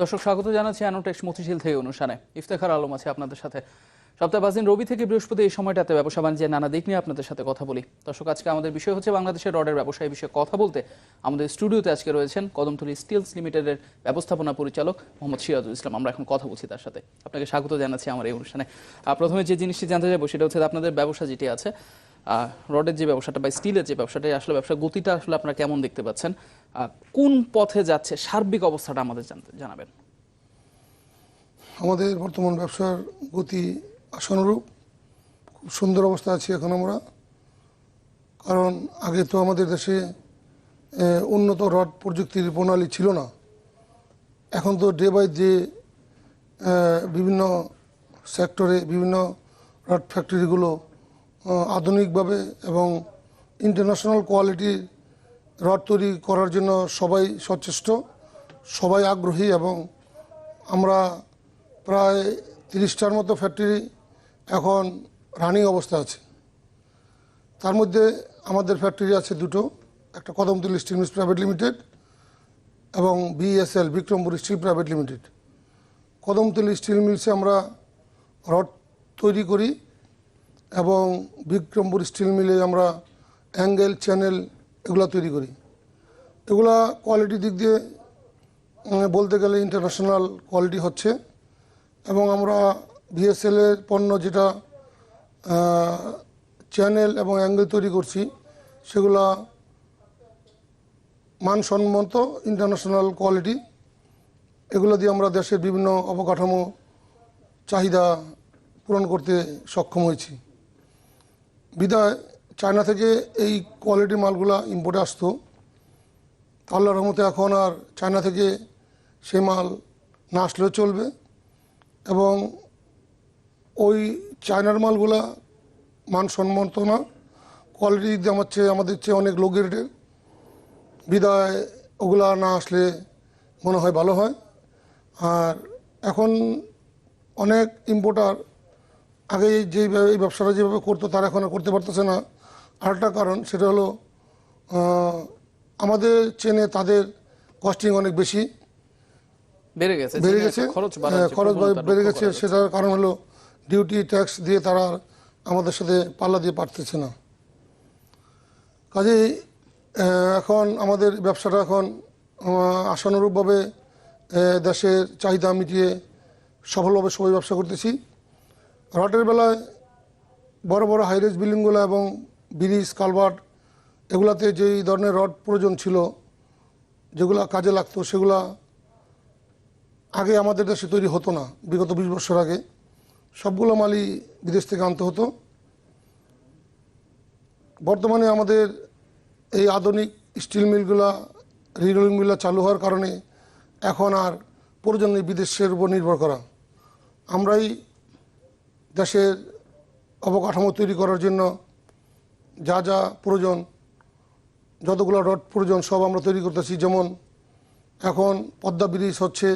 দর্শক, স্বাগত জানাচ্ছি অ্যানোটেক্স মতিঝিল থেকে অনুষ্ঠানে। ইফতেখার আলম আছে আপনাদের সাথে। সপ্তাহে পাঁচ দিন রবি থেকে বৃহস্পতি এই সময়টাতে ব্যবসা বাণিজ্যের নানা দিক নিয়ে আপনাদের সাথে কথা বলি। দর্শক, আজকে আমাদের বিষয় হচ্ছে বাংলাদেশের রডের ব্যবসায়ী বিষয়ে কথা বলতে আমাদের স্টুডিওতে আজকে রয়েছেন কদমতলী স্টিলস লিমিটেডের ব্যবস্থাপনা পরিচালক মোহাম্মদ সিরাজুল ইসলাম। আমরা এখন কথা বলছি তার সাথে। আপনাকে স্বাগত জানাচ্ছি আমার এই অনুষ্ঠানে। প্রথমে যে জিনিসটি জানতে যাব সেটা হচ্ছে আপনাদের ব্যবসা যেটি আছে রডের যে ব্যবসাটা বা স্টিলের যে ব্যবসাটা আসলে ব্যবসা গতিটা আসলে আপনারা কেমন দেখতে পাচ্ছেন? কোন পথে যাচ্ছে সার্বিক অবস্থাটা আমাদের জানাবেন। আমাদের বর্তমান ব্যবসার গতি আশানুরূপ খুব সুন্দর অবস্থা আছি এখন আমরা। কারণ আগে তো আমাদের দেশে উন্নত রড প্রযুক্তির প্রণালী ছিল না। এখন তো ডে বাই ডে বিভিন্ন সেক্টরে বিভিন্ন রড ফ্যাক্টরিগুলো আধুনিকভাবে এবং ইন্টারন্যাশনাল কোয়ালিটির রড তৈরি করার জন্য সবাই সচেষ্ট, সবাই আগ্রহী এবং আমরা প্রায় তিরিশটার মতো ফ্যাক্টরি এখন রানিং অবস্থা আছে। তার মধ্যে আমাদের ফ্যাক্টরি আছে দুটো, একটা Kadamtali steel mills private limited এবং BSL Bikrampur steel private limited Kadamtali steel মিলসে আমরা রড তৈরি করি এবং বিক্রমপুর স্টিল মিলে আমরা অ্যাঙ্গেল, চ্যানেল এগুলো তৈরি করি। এগুলা কোয়ালিটির দিক দিয়ে বলতে গেলে ইন্টারন্যাশনাল কোয়ালিটি হচ্ছে। এবং আমরা বিএসএল এর পণ্য যেটা চ্যানেল এবং অ্যাঙ্গেল তৈরি করছি, সেগুলা মানসম্মত ইন্টারন্যাশনাল কোয়ালিটি। এগুলো দিয়ে আমরা দেশের বিভিন্ন অবকাঠামো চাহিদা পূরণ করতে সক্ষম হয়েছি। বিদায়, চায়না থেকে এই কোয়ালিটি মালগুলা ইম্পোর্টে আসতো। আল্লাহর রহমতে এখন আর চায়না থেকে সে মাল না আসলেও চলবে এবং ওই চায়নার মালগুলা মানসম্মত না কোয়ালিটি আমার চেয়ে, আমাদের চেয়ে অনেক লো গ্রেডের বিদায়, ওগুলা না আসলে মনে হয় ভালো হয়। আর এখন অনেক ইম্পোর্টার আগে যেই এই ব্যবসাটা যেভাবে করতো তারা এখন করতে পারতেছে না। আরেকটা কারণ সেটা হলো আমাদের চেনে তাদের কস্টিং অনেক বেশি। বেড়ে গেছে বেড়ে গেছে। খরচ হ্যাঁ, খরচ বেড়ে গেছে। সেটার কারণ হলো ডিউটি ট্যাক্স দিয়ে তারা আমাদের সাথে পাল্লা দিয়ে পারতেছে না। কাজেই এখন আমাদের ব্যবসাটা এখন আশানুরূপভাবে দেশের চাহিদা মিটিয়ে সফলভাবে সবাই ব্যবসা করতেছি। রটের বেলায় বড় বড় হাইরেজ বিল্ডিংগুলো এবং ব্রিজ কালভার্ট এগুলাতে যেই ধরনের রড প্রয়োজন ছিল, যেগুলা কাজে লাগতো, সেগুলা আগে আমাদের দেশে তৈরি হতো না, বিগত বিশ বছর আগে। সবগুলো মালই বিদেশ থেকে আনতে হতো। বর্তমানে আমাদের এই আধুনিক স্টিল মিলগুলা রিরোলিং মিলগুলো চালু হওয়ার কারণে এখন আর প্রয়োজন বিদেশের উপর নির্ভর করা। আমরাই দেশের অবকাঠামো তৈরি করার জন্য যা যা প্রয়োজন, যতগুলো রড প্রয়োজন, সব আমরা তৈরি করতেছি। যেমন এখন পদ্মা ব্রিজ হচ্ছে,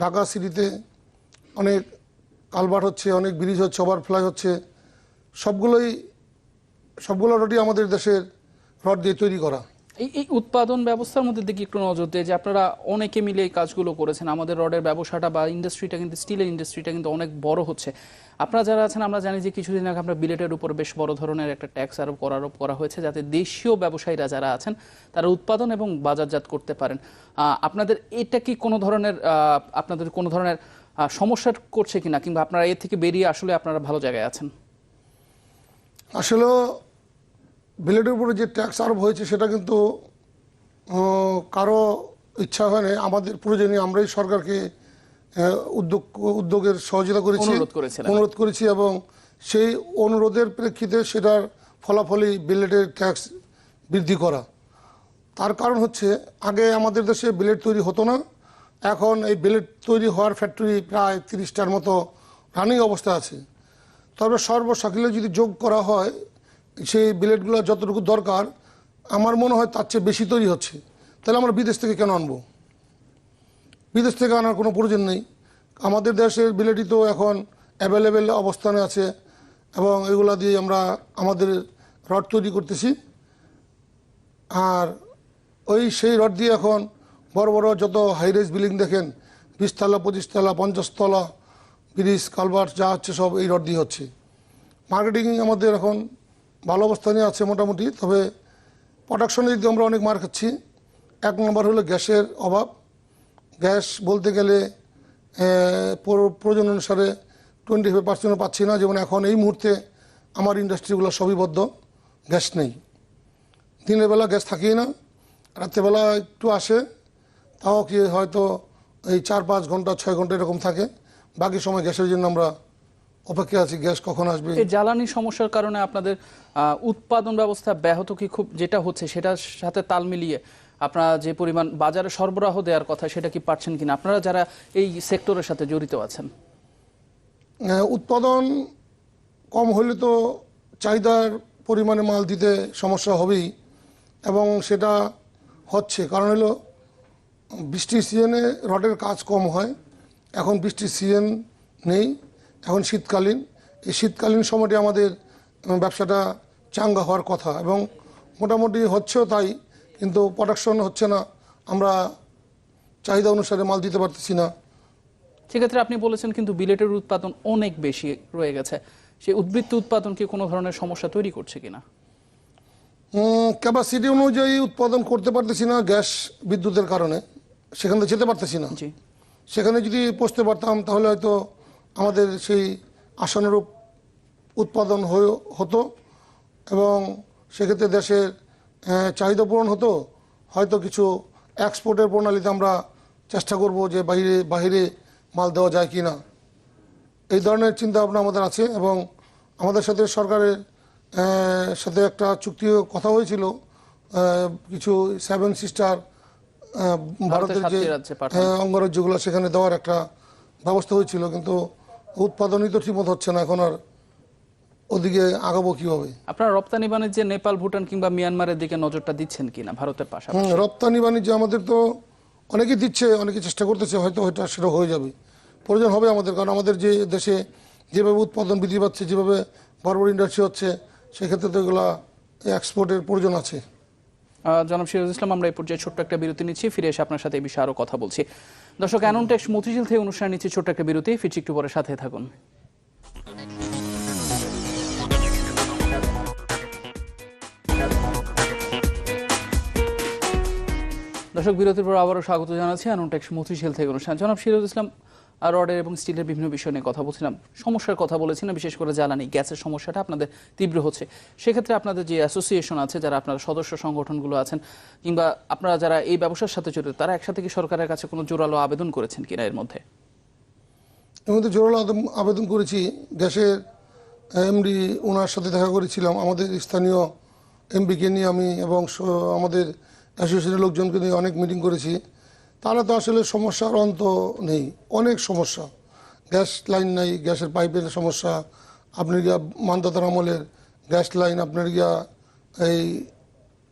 ঢাকা সিটিতে অনেক কালভার্ট হচ্ছে, অনেক ব্রিজ হচ্ছে, ওভারফ্লাই হচ্ছে। সবগুলোই, সবগুলো রডই আমাদের দেশের রড দিয়ে তৈরি করা। এই এই উৎপাদন ব্যবস্থার মধ্যে দিকে একটু নজর দিয়ে যে আপনারা অনেকে মিলে এই কাজগুলো করেছেন। আমাদের রডের ব্যবসাটা বা ইন্ডাস্ট্রিটা কিন্তু স্টিলের ইন্ডাস্ট্রিটা কিন্তু অনেক বড় হচ্ছে। আপনারা যারা আছেন, আমরা জানি যে কিছুদিন আগে আমরা বিলেটের উপর বেশ বড় ধরনের একটা ট্যাক্স আরোপ করা আরোপ করা হয়েছে, যাতে দেশীয় ব্যবসায়ীরা যারা আছেন, তারা উৎপাদন এবং বাজারজাত করতে পারেন। আপনাদের এটা কি কোনো ধরনের আপনাদের কোনো ধরনের সমস্যা করছে কিনা, কিংবা আপনারা এর থেকে বেরিয়ে আসলে আপনারা ভালো জায়গায় আছেন? আসলে বিলেটের উপরে যে ট্যাক্স আরোপ হয়েছে সেটা কিন্তু কারও ইচ্ছা হয় না আমাদের প্রয়োজনে আমরাই সরকারকে উদ্যোগ উদ্যোগের সহযোগিতা করেছি অনুরোধ অনুরোধ করেছি এবং সেই অনুরোধের প্রেক্ষিতে সেটার ফলাফলই বিলেটের ট্যাক্স বৃদ্ধি করা। তার কারণ হচ্ছে আগে আমাদের দেশে বিলেট তৈরি হতো না। এখন এই বিলেট তৈরি হওয়ার ফ্যাক্টরি প্রায় তিরিশটার মতো রানিং অবস্থা আছে। তবে সর্বসাকিলে যদি যোগ করা হয় সেই বিলেটগুলো যতটুকু দরকার, আমার মনে হয় তার চেয়ে বেশি তৈরি হচ্ছে। তাহলে আমরা বিদেশ থেকে কেন আনব? বিদেশ থেকে আনার কোনো প্রয়োজন নেই। আমাদের দেশের বিলেটই তো এখন অ্যাভেলেবেল অবস্থানে আছে এবং এগুলা দিয়ে আমরা আমাদের রড তৈরি করতেছি। আর ওই সেই রড দিয়ে এখন বড় বড় যত হাইরেজ বিল্ডিং দেখেন, বিশতলা, পঁচিশতলা, পঞ্চাশতলা, ব্রিজ কালভার্ট যা হচ্ছে সব এই রড দিয়ে হচ্ছে। মার্কেটিং আমাদের এখন ভালো অবস্থানে আছে মোটামুটি, তবে প্রোডাকশনে যদি আমরা অনেক মার খাচ্ছি। এক নম্বর হলো গ্যাসের অভাব। গ্যাস বলতে গেলে প্রয়োজন অনুসারে টোয়েন্টি ফাইভ পার্সেন্টও পাচ্ছি না, যেমন এখন এই মুহূর্তে আমার ইন্ডাস্ট্রিগুলো সবই বদ্ধ, গ্যাস নেই। দিনের বেলা গ্যাস থাকেই না রাত্রেবেলা একটু আসে, তাও কি হয়তো এই চার পাঁচ ঘণ্টা, ছয় ঘণ্টা এরকম থাকে, বাকি সময় গ্যাসের জন্য আমরা অপেক্ষা আছি গ্যাস কখন আসবে? এই জ্বালানি সমস্যার কারণে আপনাদের উৎপাদন ব্যবস্থা ব্যাহত কি খুব যেটা হচ্ছে সেটার সাথে তাল মিলিয়ে আপনারা যে পরিমাণ বাজারে সরবরাহ দেওয়ার কথা সেটা কি পাচ্ছেন কিনা? আপনারা যারা এই সেক্টরের সাথে জড়িত আছেন। উৎপাদন কম হলে তো চাহিদার পরিমাণে মাল দিতে সমস্যা হবেই এবং সেটা হচ্ছে। কারণ হলো বৃষ্টির সিজনে রডের কাজ কম হয় এখন বৃষ্টির সিজন নেই। এখন শীতকালীন। এই শীতকালীন সময়টি আমাদের ব্যবসাটা চাঙ্গা হওয়ার কথা এবং মোটামুটি হচ্ছেও তাই কিন্তু প্রোডাকশন হচ্ছে না। আমরা চাহিদা অনুসারে মাল দিতে পারতেছি না। সেক্ষেত্রে আপনি বলেছেন কিন্তু বিলেটের উৎপাদন অনেক বেশি রয়ে গেছে। সেই উদ্বৃত্ত উৎপাদন কি কোনো ধরনের সমস্যা তৈরি করছে কিনা? ক্যাপাসিটি অনুযায়ী উৎপাদন করতে পারতেছি না গ্যাস বিদ্যুতের কারণে। সেখান থেকে যেতে পারতেছি না। সেখানে যদি পৌঁছতে পারতাম তাহলে হয়তো আমাদের সেই আশানুরূপ উৎপাদন হয়ে হতো এবং সেক্ষেত্রে দেশের চাহিদা পূরণ হতো হয়তো কিছু এক্সপোর্টের প্রণালীতে আমরা চেষ্টা করব যে বাইরে বাইরে মাল দেওয়া যায় কি না। এই ধরনের চিন্তা ভাবনা আমাদের আছে এবং আমাদের সাথে সরকারের সাথে একটা চুক্তি কথা হয়েছিল কিছু সেভেন সিস্টার ভারতের যে অঙ্গরাজ্যগুলো সেখানে দেওয়ার একটা ব্যবস্থা হয়েছিল। কিন্তু উৎপাদনই তো ঠিকমতো হচ্ছে না এখন আর ওদিকে আগাবো কীভাবে? আপনারা রপ্তানি বাণিজ্যে নেপাল ভুটান কিংবা মিয়ানমারের দিকে নজরটা দিচ্ছেন কিনা ভারতের পাশাপাশি? রপ্তানি বাণিজ্য আমাদের তো অনেকেই দিচ্ছে অনেকে চেষ্টা করতেছে হয়তো ওইটা সেটা হয়ে যাবে। প্রয়োজন হবে আমাদের কারণ আমাদের যে দেশে যেভাবে উৎপাদন বৃদ্ধি পাচ্ছে যেভাবে বড় বড় ইন্ডাস্ট্রি হচ্ছে সেক্ষেত্রে তো এগুলা এক্সপোর্টের প্রয়োজন আছে। জনাব সিরাজ ইসলাম আমরা এই পর্যায়ে ছোট্ট একটা বিরতি নিচ্ছি ফিরে এসে আপনার সাথে এই বিষয়ে আরও কথা বলছি। দর্শক অ্যানন্টেক্স মতিঝিল থেকে অনুষ্ঠান নিচ্ছে ছোট্ট একটা বিরতি। ফিরছি একটু পরে, সাথে থাকুন। দর্শক, বিরতির পর আবারও স্বাগত জানাচ্ছি অ্যানন্টেক্স মতিঝিল থেকে অনুষ্ঠান। জনাব সিরাজ ইসলাম রডের এবং স্টিলের বিভিন্ন বিষয় নিয়ে কথা বলছিলাম, সমস্যার কথা বলেছিলাম, বিশেষ করে জ্বালানি, গ্যাসের সমস্যাটা আপনাদের তীব্র হচ্ছে। সেক্ষেত্রে আপনাদের যে অ্যাসোসিয়েশন আছে, যারা আপনার সদস্য সংগঠনগুলো আছেন, কিংবা আপনারা যারা এই ব্যবসার সাথে জড়িত, তারা একসাথে কি সরকারের কাছে কোনো জোরালো আবেদন করেছেন কিনা এর মধ্যে? এর মধ্যে জোরালো আবেদন করেছি। গ্যাসের এমডি ওনার সাথে দেখা করেছিলাম। আমাদের স্থানীয় এমপিকে নিয়ে আমি এবং আমাদের অ্যাসোসিয়েশনের লোকজনকে নিয়ে অনেক মিটিং করেছি। তারা তো আসলে সমস্যার অন্ত নেই। অনেক সমস্যা। গ্যাস লাইন নাই, গ্যাসের পাইপের সমস্যা। আপনার গিয়া মানদাতার আমলের গ্যাস লাইন আপনার গিয়া এই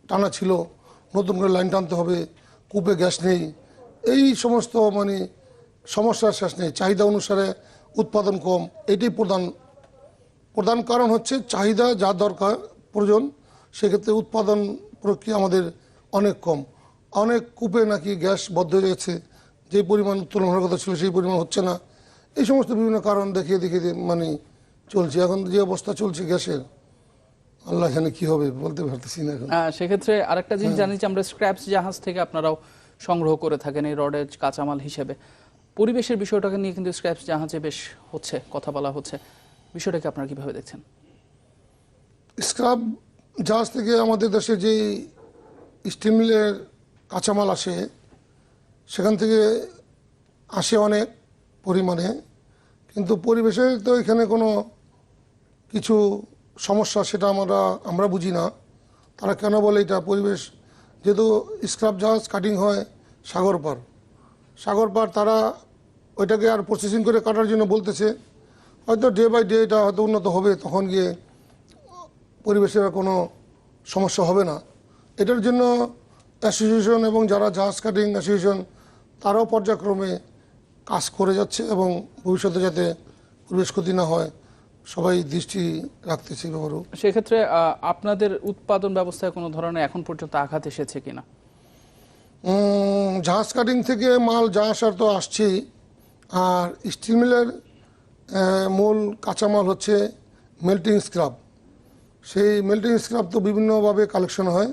টানা ছিল। নতুন করে লাইন টানতে হবে। কূপে গ্যাস নেই। এই সমস্ত মানে সমস্যার শেষ নেই। চাহিদা অনুসারে উৎপাদন কম। এটাই প্রধান প্রধান কারণ হচ্ছে চাহিদা যা দরকার প্রয়োজন, সেক্ষেত্রে উৎপাদন প্রক্রিয়া আমাদের অনেক কম। অনেক কূপে নাকি গ্যাস বদ্ধ হয়ে গেছে যে পরিমাণ উত্তোলন হওয়ার কথা ছিল সেই পরিমাণ হচ্ছে না। এই সমস্ত বিভিন্ন কারণ দেখিয়ে দেখিয়ে মানে চলছে। এখন যে অবস্থা চলছে গ্যাসের আল্লাহ জানে কি হবে বলতে পারতেছি না এখন। সেক্ষেত্রে আরেকটা জিনিস জানি যে আমরা স্ক্র্যাপস জাহাজ থেকে আপনারাও সংগ্রহ করে থাকেন এই রডের কাঁচামাল হিসেবে। পরিবেশের বিষয়টাকে নিয়ে কিন্তু স্ক্র্যাপস জাহাজে বেশ হচ্ছে কথা বলা হচ্ছে। বিষয়টাকে আপনারা কীভাবে দেখছেন? স্ক্রাব জাহাজ থেকে আমাদের দেশে যে স্টিমের কাঁচামাল আসে, সেখান থেকে আসে অনেক পরিমাণে, কিন্তু পরিবেশে তো এখানে কোনো কিছু সমস্যা সেটা আমরা আমরা বুঝি না। তারা কেন বলে এটা? পরিবেশ, যেহেতু স্ক্রাব জাহাজ কাটিং হয় সাগর পার। সাগর পার তারা ওইটাকে আর প্রসেসিং করে কাটার জন্য বলতেছে। হয়তো ডে বাই ডে এটা হয়তো উন্নত হবে, তখন গিয়ে পরিবেশের কোনো সমস্যা হবে না। এটার জন্য অ্যাসোসিয়েশন এবং যারা জাহাজ কাটিং অ্যাসোসিয়েশন তারাও পর্যায়ক্রমে কাজ করে যাচ্ছে এবং ভবিষ্যতে যাতে পরিবেশ ক্ষতি না হয়। সবাই দৃষ্টি রাখতেছে ব্যাপারেও। সেক্ষেত্রে আপনাদের উৎপাদন ব্যবস্থায় কোনো ধরনের এখন পর্যন্ত আঘাত এসেছে কিনা? জাহাজ কাটিং থেকে মাল যা আসার তো আসছেই। আর স্টিল মিলের মূল কাঁচামাল হচ্ছে মেল্টিং স্ক্রাব। সেই মেল্টিং স্ক্রাব তো বিভিন্নভাবে কালেকশন হয়।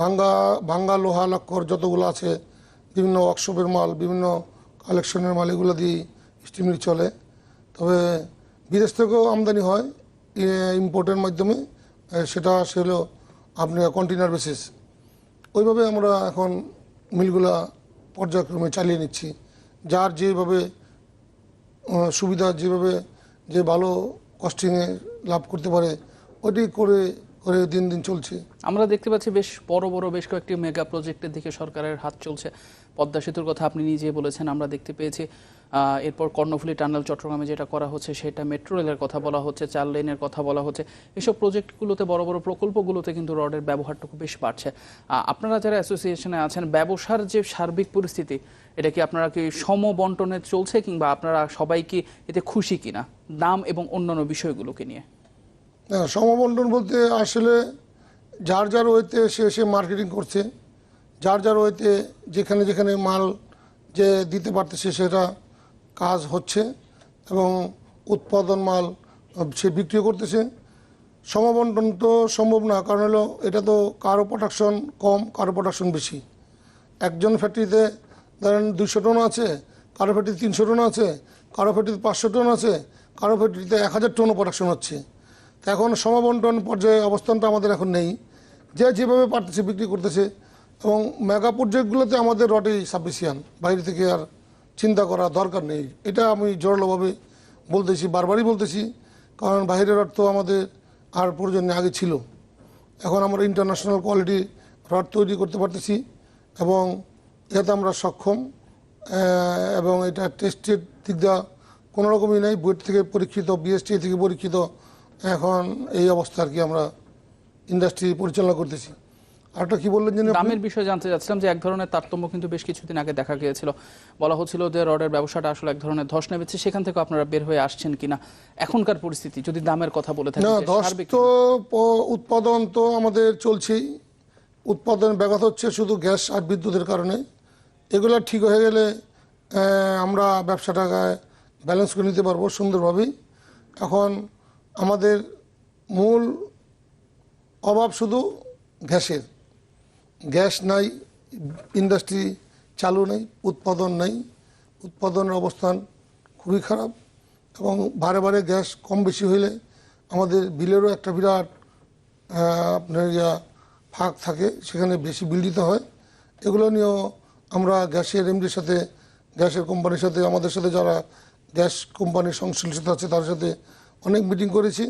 ভাঙ্গা ভাঙ্গা লোহা লক্কর যতগুলো আছে, বিভিন্ন ওয়ার্কশপের মাল, বিভিন্ন কালেকশনের মাল, এগুলো দিয়ে স্টিল মিল চলে। তবে বিদেশ থেকেও আমদানি হয় ইম্পোর্টের মাধ্যমে। সেটা সে হলো আপনার কন্টেনার বেসিস ওইভাবে আমরা এখন মিলগুলা পর্যায়ক্রমে চালিয়ে নিচ্ছি। যার যেভাবে সুবিধা, যেভাবে যে ভালো কস্টিংয়ে লাভ করতে পারে, ওইটি করে করে দিন দিন চলছে। আমরা দেখতে পাচ্ছি বেশ বড় বড় বেশ কয়েকটি মেগা প্রজেক্টের দিকে সরকারের হাত চলছে। পদ্মা সেতুর কথা আপনি নিজে বলেছেন, আমরা দেখতে পেয়েছি এরপর কর্ণফুলী টানেল চট্টগ্রামে যেটা করা হচ্ছে সেটা মেট্রো রেলের কথা বলা হচ্ছে, চার লেনের কথা বলা হচ্ছে। এসব প্রজেক্টগুলোতে বড় বড় প্রকল্পগুলোতে কিন্তু রডের ব্যবহারটুকু বেশ বাড়ছে। আপনারা যারা অ্যাসোসিয়েশনে আছেন, ব্যবসার যে সার্বিক পরিস্থিতি, এটা কি আপনারা কি সম বন্টনে চলছে কিংবা আপনারা সবাই কি এতে খুশি কিনা? দাম এবং অন্যান্য বিষয়গুলোকে নিয়ে। সমবন্টন বলতে আসলে যার যার ওয়েতে সে সে মার্কেটিং করছে, যার যার ওয়েতে যেখানে যেখানে মাল যে দিতে পারতেছে সেটা কাজ হচ্ছে এবং উৎপাদন মাল সে বিক্রিও করতেছে। সমবন্টন তো সম্ভব না, কারণ হলো এটা তো কারও প্রোডাকশন কম, কারও প্রোডাকশন বেশি। একজন ফ্যাক্টরিতে ধরেন দুশো টন আছে, কারও ফ্যাক্টরিতে তিনশো টন আছে, কারও ফ্যাক্টরিতে পাঁচশো টন আছে, কারও ফ্যাক্টরিতে এক হাজার টনও প্রোডাকশন হচ্ছে। এখন সমবন্টন পর্যায়ে অবস্থানটা আমাদের এখন নেই। যে যেভাবে পারতেছে বিক্রি করতেছে এবং মেগা প্রজেক্টগুলোতে আমাদের রটেই সাফিসিয়ান বাইরে থেকে আর চিন্তা করা দরকার নেই। এটা আমি জোরালোভাবে বলতেছি, বারবারই বলতেছি, কারণ বাইরের রড তো আমাদের আর প্রয়োজন আগে ছিল। এখন আমরা ইন্টারন্যাশনাল কোয়ালিটি রড তৈরি করতে পারতেছি এবং এতে আমরা সক্ষম এবং এটা টেস্টের দিক দিয়ে কোনো রকমই নেই। বুয়েট থেকে পরীক্ষিত বিএসটি থেকে পরীক্ষিত এখন এই অবস্থা আর কি আমরা ইন্ডাস্ট্রি পরিচালনা করতেছি। আরেকটা কি বললেন আপনি? দামের বিষয়ে জানতে চাচ্ছিলাম যে এক ধরনের তারতম্য কিন্তু বেশ কিছুদিন আগে দেখা গিয়েছিল। বলা হচ্ছিল যে রডের ব্যবসাটা আসলে এক ধরনের ধস নেমেছে সেখান থেকে আপনারা বের হয়ে আসছেন কিনা? এখনকার পরিস্থিতি যদি দামের কথা বলে থাকি না ধস তো উৎপাদন তো আমাদের চলছেই। উৎপাদন ব্যাঘাত হচ্ছে শুধু গ্যাস আর বিদ্যুতের কারণে। এগুলো ঠিক হয়ে গেলে আমরা ব্যবসাটাকে ব্যালেন্স করে নিতে পারব সুন্দরভাবেই। এখন আমাদের মূল অভাব শুধু গ্যাসের। গ্যাস নাই, ইন্ডাস্ট্রি চালু নেই, উৎপাদন নেই। উৎপাদনের অবস্থান খুবই খারাপ এবং বারে বারে গ্যাস কম বেশি হইলে আমাদের বিলেরও একটা বিরাট আপনার ইয়া ফাঁক থাকে, সেখানে বেশি বিল দিতে হয়। এগুলো নিয়েও আমরা গ্যাসের এমডির সাথে, গ্যাসের কোম্পানির সাথে, আমাদের সাথে যারা গ্যাস কোম্পানির সংশ্লিষ্ট আছে তার সাথে অনেক মিটিং করেছি।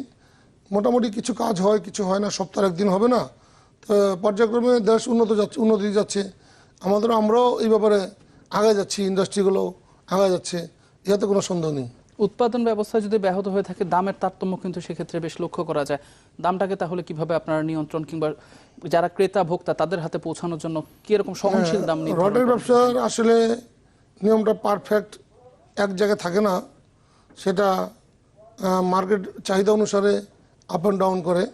মোটামুটি কিছু কাজ হয় কিছু হয় না সপ্তাহে একদিন হবে না। তো পর্যায়ক্রমে দেশ উন্নত যাচ্ছে উন্নতি যাচ্ছে। আমাদের আমরাও এই ব্যাপারে আগে যাচ্ছি ইন্ডাস্ট্রিগুলো আগে যাচ্ছে। ইহাতে কোনো সন্দেহ নেই। উৎপাদন ব্যবস্থা যদি ব্যাহত হয়ে থাকে দামের তারতম্য কিন্তু সেক্ষেত্রে বেশ লক্ষ্য করা যায়। দামটাকে তাহলে কীভাবে আপনারা নিয়ন্ত্রণ কিংবা যারা ক্রেতা ভোক্তা তাদের হাতে পৌঁছানোর জন্য কি রকম সহনশীল দাম নির্ধারণ রডের ব্যবসার আসলে নিয়মটা পারফেক্ট এক জায়গায় থাকে না। সেটা মার্কেট চাহিদা অনুসারে আপ অ্যান্ড ডাউন করে।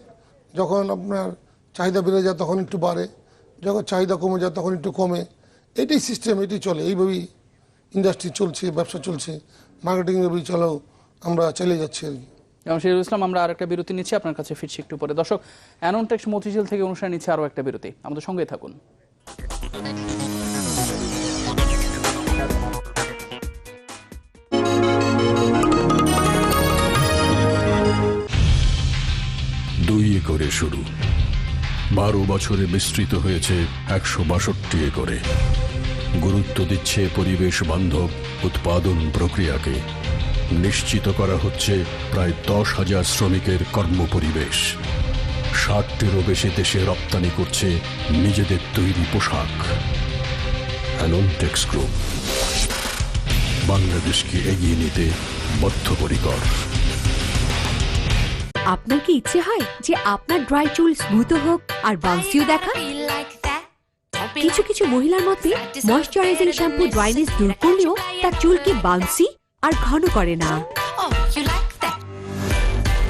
যখন আপনার চাহিদা বেড়ে যায় তখন একটু বাড়ে, যখন চাহিদা কমে যায় তখন একটু কমে। এটাই সিস্টেম এটাই চলে। এইভাবেই ইন্ডাস্ট্রি চলছে, ব্যবসা চলছে। মার্কেটিং এভাবেই চলেও আমরা চালিয়ে যাচ্ছি আর কি। এবং শহীদুল ইসলাম, আমরা আরেকটা বিরতি নিচ্ছি, আপনার কাছে ফিরছি একটু পরে। দর্শক অ্যাননটেক্স মতিঝিল থেকে অনুষ্ঠান নিচ্ছে আরও একটা বিরতি। আমাদের সঙ্গেই থাকুন। শুরু। বারো বছরে বিস্তৃত হয়েছে একশো বাষট্টি একরে। গুরুত্ব দিচ্ছে পরিবেশ বান্ধব উৎপাদন প্রক্রিয়াকে। নিশ্চিত করা হচ্ছে প্রায় দশ হাজার শ্রমিকের কর্মপরিবেশ। ষাটটিরও বেশি দেশে রপ্তানি করছে নিজেদের তৈরি পোশাক। অ্যানন্টেক্স গ্রুপ। বাংলাদেশকে এগিয়ে নিতে বদ্ধপরিকর। আপনার কি ইচ্ছে হয় যে আপনার ড্রাই চুল স্মুথ হোক আর বাউন্সিও দেখা কিছু কিছু মহিলার মতে ময়শ্চারাইজিং শ্যাম্পু ড্রাইনেস দূর করলেও তার চুলকে বাউন্সি আর ঘন করে না।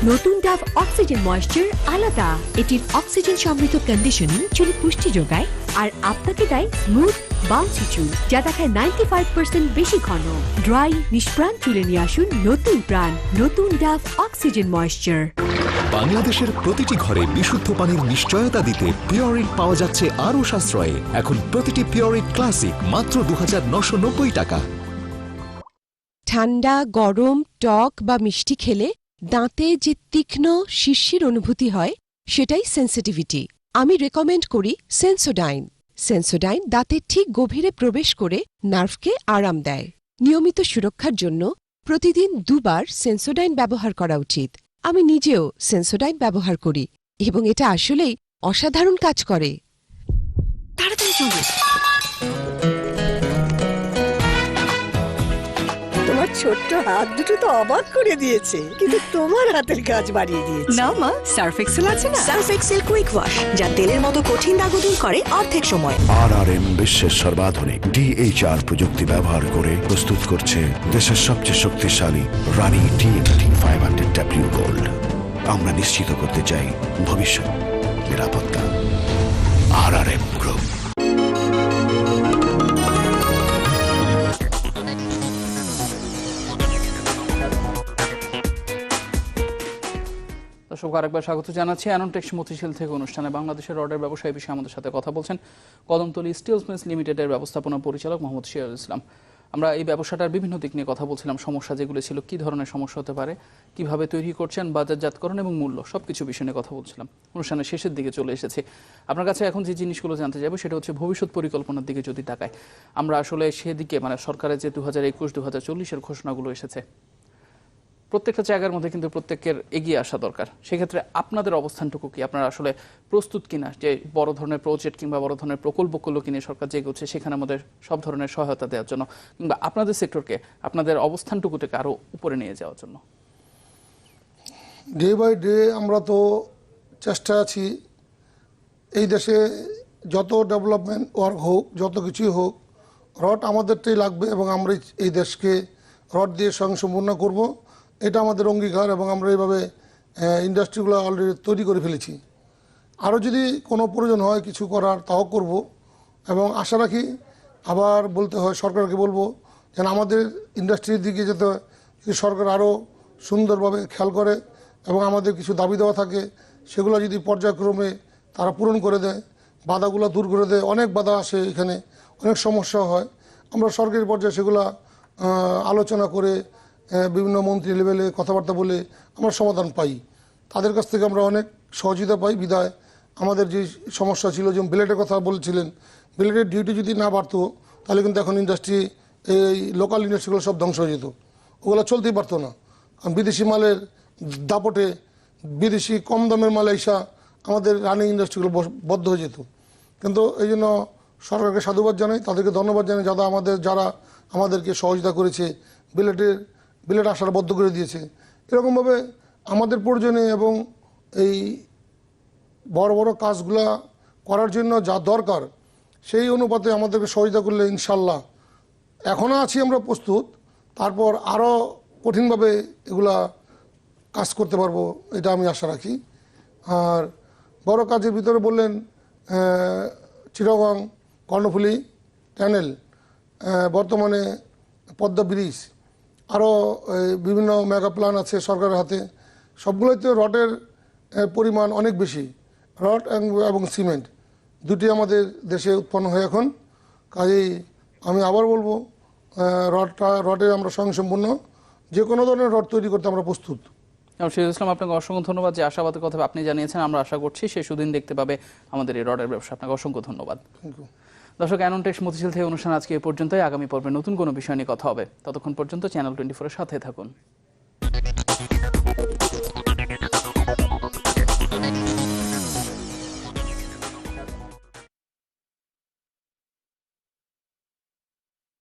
নতুন ডাভ অক্সিজেন ময়েশ্চার আলাদা। এটির অক্সিজেন সমৃদ্ধ কন্ডিশনিং চুলে পুষ্টি যোগায় আর আপনাকে দেয় স্মুথ বাউন্সি চুল, যা দেখায় নাইনটি ফাইভ পার্সেন্ট বেশি ঘন। ড্রাই নিষ্প্রাণ চুলে নিয়ে আসুন নতুন প্রাণ, নতুন ডাভ অক্সিজেন ময়েশ্চার বাংলাদেশের প্রতিটি ঘরে বিশুদ্ধ পানির নিশ্চয়তা দিতে পিওরিট পাওয়া যাচ্ছে আরও সাশ্রয়ে। এখন প্রতিটি পিওরিট ক্লাসিক মাত্র দু টাকা। ঠান্ডা, গরম, টক বা মিষ্টি খেলে দাঁতে যে তীক্ষ্ণ শিরশির অনুভূতি হয়, সেটাই সেন্সিটিভিটি আমি রেকমেন্ড করি সেন্সোডাইন সেন্সোডাইন দাঁতের ঠিক গভীরে প্রবেশ করে নার্ভকে আরাম দেয়। নিয়মিত সুরক্ষার জন্য প্রতিদিন দুবার সেন্সোডাইন ব্যবহার করা উচিত। আমি নিজেও সেন্সোডাইন ব্যবহার করি এবং এটা আসলেই অসাধারণ কাজ করে। তাড়াতাড়ি চলো ছোট্ট হাত দুটো তো অবাক করে দিয়েছে কিন্তু তোমার হাতের কাজ বাড়িয়ে দিয়েছে। না মা সার্ফ এক্সেল আছে না? সার্ফ এক্সেল কুইক ওয়াশ যা তেলের মতো কঠিন দাগও দূর করে অর্ধেক সময়। আর আর এম বিশ্বের সর্বাধুনিক ডিএইচআর প্রযুক্তি ব্যবহার করে প্রস্তুত করছে দেশের সবচেয়ে শক্তিশালী Rani TMT five hundred W gold আমরা নিশ্চিত করতে চাই ভবিষ্যৎ নিরাপত্তা। আর আর এম দর্শক, আরেকবার স্বাগত জানাচ্ছি অ্যানন্টেক্স মতিশীল থেকে অনুষ্ঠানে বাংলাদেশের রডের ব্যবসায়ী বিষয়ে আমাদের সাথে কথা বলছেন কদমতলী স্টিলস লিমিটেডের ব্যবস্থাপনা পরিচালক মোহাম্মদ শিয়াল ইসলাম। আমরা এই ব্যবসাটার বিভিন্ন দিক নিয়ে কথা বলছিলাম, সমস্যা যেগুলো ছিল, কি ধরনের সমস্যা হতে পারে, কীভাবে তৈরি করছেন, বাজারজাতকরণ এবং মূল্য, সবকিছু বিষয় নিয়ে কথা বলছিলাম। অনুষ্ঠানের শেষের দিকে চলে এসেছে। আপনার কাছে এখন যে জিনিসগুলো জানতে যাব সেটা হচ্ছে ভবিষ্যৎ পরিকল্পনার দিকে যদি তাকায় আমরা আসলে সেদিকে মানে সরকারের যে দু হাজার একুশ দু হাজার চল্লিশের ঘোষণাগুলো এসেছে প্রত্যেকটা জায়গার মধ্যে কিন্তু প্রত্যেকের এগিয়ে আসা দরকার। সেক্ষেত্রে আপনাদের অবস্থানটুকু কি? আপনারা আসলে প্রস্তুত কিনা? যে বড় ধরনের প্রজেক্ট কিংবা বড় ধরনের প্রকল্পগুলো কিনে সরকার জেগে উঠছে সেখানে আমাদের সব ধরনের সহায়তা দেওয়ার জন্য কিংবা আপনাদের সেক্টরকে আপনাদের অবস্থানটুকু থেকে আরও উপরে নিয়ে যাওয়ার জন্য। ডে বাই ডে আমরা তো চেষ্টা আছি এই দেশে যত ডেভেলপমেন্ট ওয়ার্ক হোক, যত কিছুই হোক রড আমাদেরটাই লাগবে এবং আমরা এই দেশকে রড দিয়ে স্বয়ংসম্পূর্ণ করব। এটা আমাদের অঙ্গীকার এবং আমরা এইভাবে ইন্ডাস্ট্রিগুলো অলরেডি তৈরি করে ফেলেছি। আরও যদি কোনো প্রয়োজন হয় কিছু করার, তাও করব এবং আশা রাখি আবার বলতে হয়, সরকারকে বলব যেন আমাদের ইন্ডাস্ট্রির দিকে যাতে সরকার আরও সুন্দরভাবে খেয়াল করে এবং আমাদের কিছু দাবি দেওয়া থাকে, সেগুলো যদি পর্যায়ক্রমে তারা পূরণ করে দেয়, বাধাগুলো দূর করে দেয়, অনেক বাধা আসে এখানে, অনেক সমস্যা হয়। আমরা সরকারি পর্যায়ে সেগুলো আলোচনা করে বিভিন্ন মন্ত্রী লেভেলে কথাবার্তা বলে আমরা সমাধান পাই। তাদের কাছ থেকে আমরা অনেক সহযোগিতা পাই বিদায়। আমাদের যে সমস্যা ছিল যেমন বিলেটের কথা বলছিলেন বিলেটের ডিউটি যদি না বাড়তো, তাহলে কিন্তু এখন ইন্ডাস্ট্রি এই লোকাল ইন্ডাস্ট্রিগুলো সব ধ্বংস হয়ে যেত। ওগুলো চলতেই পারতো না। কারণ বিদেশি মালের দাপটে বিদেশি কম দামের মাল এসা আমাদের রানিং ইন্ডাস্ট্রিগুলো বদ্ধ হয়ে যেত। কিন্তু এই জন্য সরকারকে সাধুবাদ জানাই, তাদেরকে ধন্যবাদ জানাই যারা আমাদের, যারা আমাদেরকে সহযোগিতা করেছে বিলেটের বিলেট আসার বদ্ধ করে দিয়েছে। এরকমভাবে আমাদের প্রয়োজনে এবং এই বড় বড় কাজগুলা করার জন্য যা দরকার, সেই অনুপাতে আমাদেরকে সহযোগিতা করলে ইনশাল্লাহ। এখনও আছি আমরা প্রস্তুত, তারপর আরও কঠিনভাবে এগুলা কাজ করতে পারব, এটা আমি আশা রাখি। আর বড় কাজের ভিতরে বললেন চিটাগং কর্ণফুলি ট্যানেল বর্তমানে পদ্মা ব্রিজ আরও বিভিন্ন মেগা প্ল্যান আছে সরকারের হাতে। সবগুলোতে রডের পরিমাণ অনেক বেশি। রড এবং- সিমেন্ট। দুটি আমাদের দেশে উৎপন্ন হয় এখন। কাজেই আমি আবার বলব রডটা রডে আমরা স্বয়ংসম্পূর্ণ। যে কোনো ধরনের রড তৈরি করতে আমরা প্রস্তুত। শহীদ ইসলাম আপনাকে অসংখ্য ধন্যবাদ যে আশাবাদের কথা আপনি জানিয়েছেন। আমরা আশা করছি সে সুদিন দেখতে পাবে আমাদের এই রডের ব্যবসা। আপনাকে অসংখ্য ধন্যবাদ। থ্যাংক ইউ দর্শক অ্যানন্টেক্স মতিশীল থেকে অনুষ্ঠান আজকে এ পর্যন্তই। আগামী পর্বে নতুন কোনো বিষয় নিয়ে কথা হবে। ততক্ষণ পর্যন্ত চ্যানেল টোয়েন্টি ফোরের সাথে থাকুন।